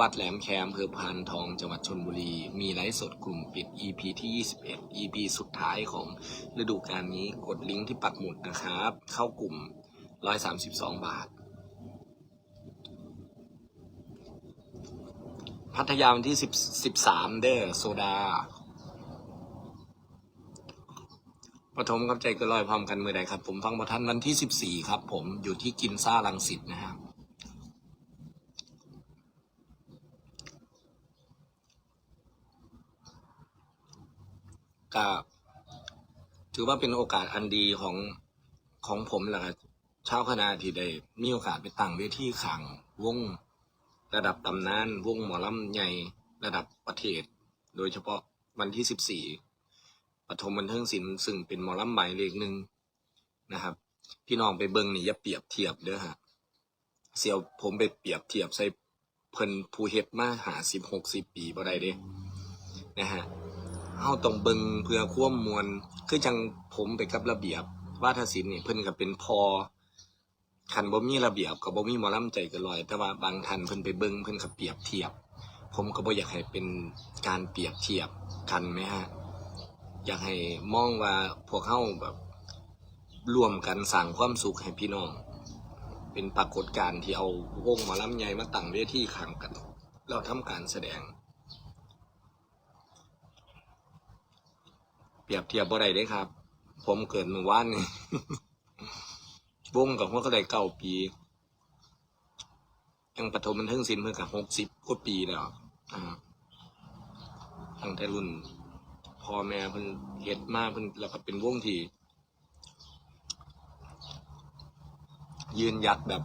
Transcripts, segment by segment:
วัดแหลมแคมเภอพานทองจังหวัดชนบุรี มีไลฟ์สดกลุ่มปิด EP ที่ 21 EP สุดท้ายของฤดูกาลนี้กดลิงก์ที่ปักหมุดนะครับ เข้ากลุ่ม 132 บาท พัทยาวันที่ 10 13 เด้อโซดาปฐมกับใจก็ลอยพร้อมกันมือใดครับ ผมฟังประทันวันที่ 14 ครับ ผมอยู่ที่กินซ่าลังสิตนะครับ ก็ถือว่าเป็นโอกาสอันดีของของผมแหละครับชาวคณะที่ได้มีโอกาสไปตั้งเวทีขังวงระดับตำนานวงหมอลำใหญ่ระดับประเทศ โดยเฉพาะวันที่14ปฐมบันเทิงศิลป์ซึ่งเป็นหมอลำหมายเลขหนึ่งนะครับ พี่น้องไปเบิ่งนี่อย่าเปรียบเทียบเด้อฮะเสียวผมไปเปรียบเทียบใส่เพิ่นผู้เฮ็ดมาหาสิบหกสิบปีบ่ได้เด้นะฮะ เฮาต้องเบิงเพื่อความมวลคือจังผมไปกับระเบียบว่าทศิลป์นี่เพิ่นก็เป็นพอคันบ่มีระเบียบก็บ่มีหมอลำใจกันลอย แต่ว่าบางท่านเพิ่นไปเบิงเพิ่นก็เปรียบเทียบ ผมก็บ่อยากให้เป็นการเปรียบเทียบกันไหมฮะอยากให้มองว่าพวกเฮาแบบรวมกันสร้างความสุขให้พี่น้อง เป็นปรากฏการณ์ที่เอาวงหมอลำใหญ่มาตั้งเวทีข้างกันแล้วทำการแสดง เป รียบเทียบบ่ได้เด้ครับ ผมเกิดเมื่อวานนี่วงกับหัวก็ได้เก้าปี ยังปฐมบันเทิงศิลป์เพิ่งกับหกสิบกว่าปีแล้วอ่าตั้งแต่รุ่นพ่อแม่เพิ่นเฮ็ดมาเพิ่นแล้วก็เป็นวงที่ ยืนหยัดแบบ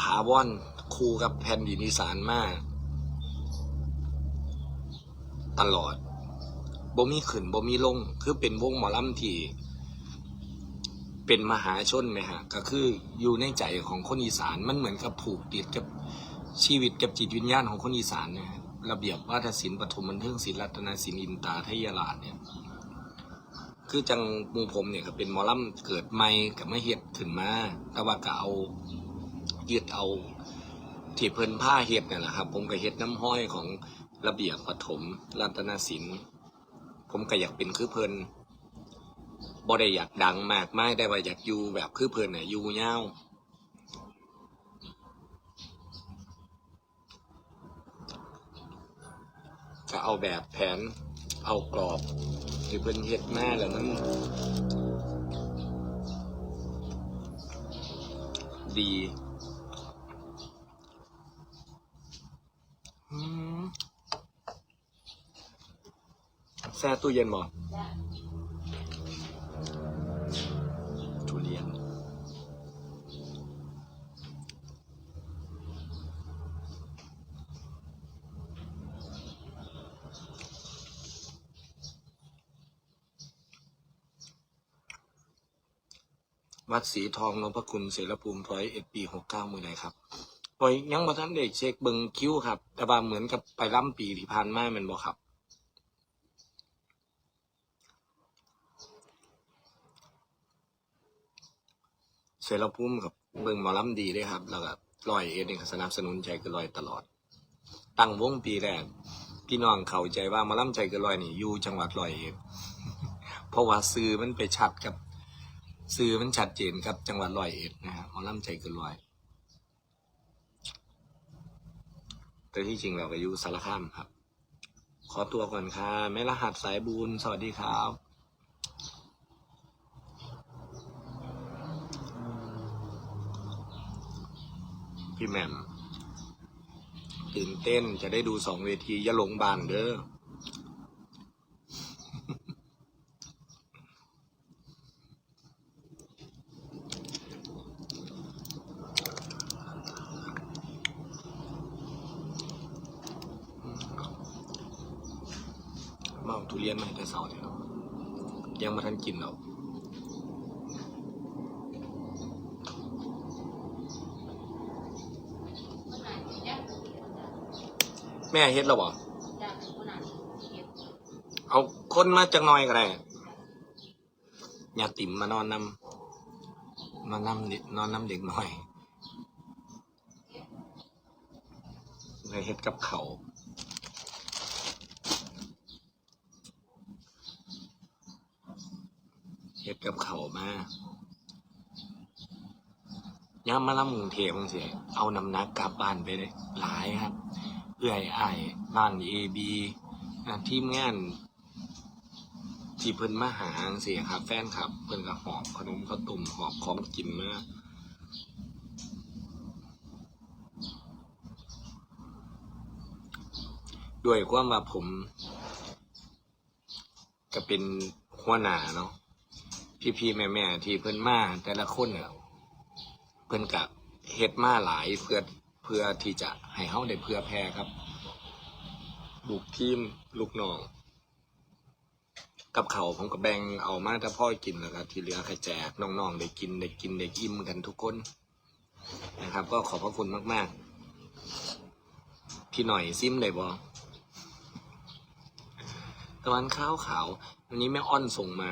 ถาวรคู่กับแผ่นดินอีสานมาก ตลอด บ่มีขึ้นบ่มีลง คือเป็นวงหมอลำที่เป็นมหาชนไหมฮะ ก็คืออยู่ในใจของคนอีสานมันเหมือนกับผูกติดกับชีวิตกับจิตวิญญาณของคนอีสานนะฮะระเบียบวัฒนศิลป์ปฐมบันเทิงศิลป์รัตนศิลป์อินตาทยราชเนี่ยคือจังมูผมเนี่ยก็เป็นมอลำเกิดใหม่กับไม่เฮ็ดขึ้นมา แต่ว่าก็เอายึดเอาที่เพิ่นผ้าเฮ็ดเนี่ยแหละครับ ผมก็เฮ็ดน้ำห้อยของระเบียบปฐมรัตนศิลป์ ผมก็อยากเป็นคือเพลินบ่ได้อยากดังมากไม่ได้ว่าอยากอยู่แบบคือเพิ่นน่ะอยู่ยาวก็เอาแบบแผนเอากรอบที่เพิ่นเฮ็ดมาแล้วมันดี แช่ตู้เย็นบ่ทุเรียน วัดสีทองนพคุณเสรภูมิร้อยเอ็ดปีหกเก้ามือไหนครับปล่อยยังบ่ทันได้เช็คเบิงคิ้วครับ แต่ว่าเหมือนกับไปล่ำปีที่ผ่านมาแมันบ่ครับ สรภูมิกับเบิงหมอลำดีเลยครับ แล้วก็ร้อยเอ็ดนี่ก็สนับสนุนใจเกันลอยตลอด ตั้งวงปีแรกพี่น้องเข้าใจว่าหมอลำใจเกันลอยนี่อยู่จังหวัดร้อยเอ็ดเพราะว่าซื้อมันไปชัดกับซื้อมันชัดเจนครับ จังหวัดร้อยเอ็ดนะฮะหมอลำใจเกันลอย แต่ที่จริงเราก็อยู่สารคามครับ ขอตัวก่อนค่ะแม่รหัสสายบุญสวัสดีครับ พี่แมมตื่นเต้นจะได้ดูสองเวทีอย่าหลงบานเด้อมาเอาทุเรียนมาให้แต่เสาร์เนี่ยเนาะยังมาทันกินหรอก แม่เฮ็ดแล้วบ่เอาคนมาจังหน่อยก็ได้อย่าติ่มมานอนนำมานำเด็กนอนนำเด็กหน่อยในเฮ็ดกับเขาวเฮ็ดกับเขาวมาย่ามมาลำกรุงเทพจังซี่เอาน้ำหนักกลับบ้านไปเลยหลายครับ เอื้อยอ้บ้านเอบีทีมงานที่เพิ่นมาหาจังซี่ครับ แฟนครับ เพิ่นก็หอบขนมข้าวต้มหอบของกินมาด้วยความว่าผม ก็เป็นหัวหน้าเนาะพี่ๆแม่ๆที่เพิ่นมาแต่ละคนเนี่ยเพิ่นกะเฮ็ดมาหลายเพื่อ พื่อที่จะให้เฮาได้เพื่อแพร่ครับ ลูกทีมลูกน้อง กับเขาผมก็แบงเอามาถ้าพ่อกินแล้วก็ที่เหลือก็แจกน้องๆได้กินได้กินได้อิ่มกันทุกคนนะครับ ก็ขอบพระคุณมากๆ พี่หน่อยซิมได้บ่ตะวันข้าวขาววันนี้แม่อ้อนส่งมา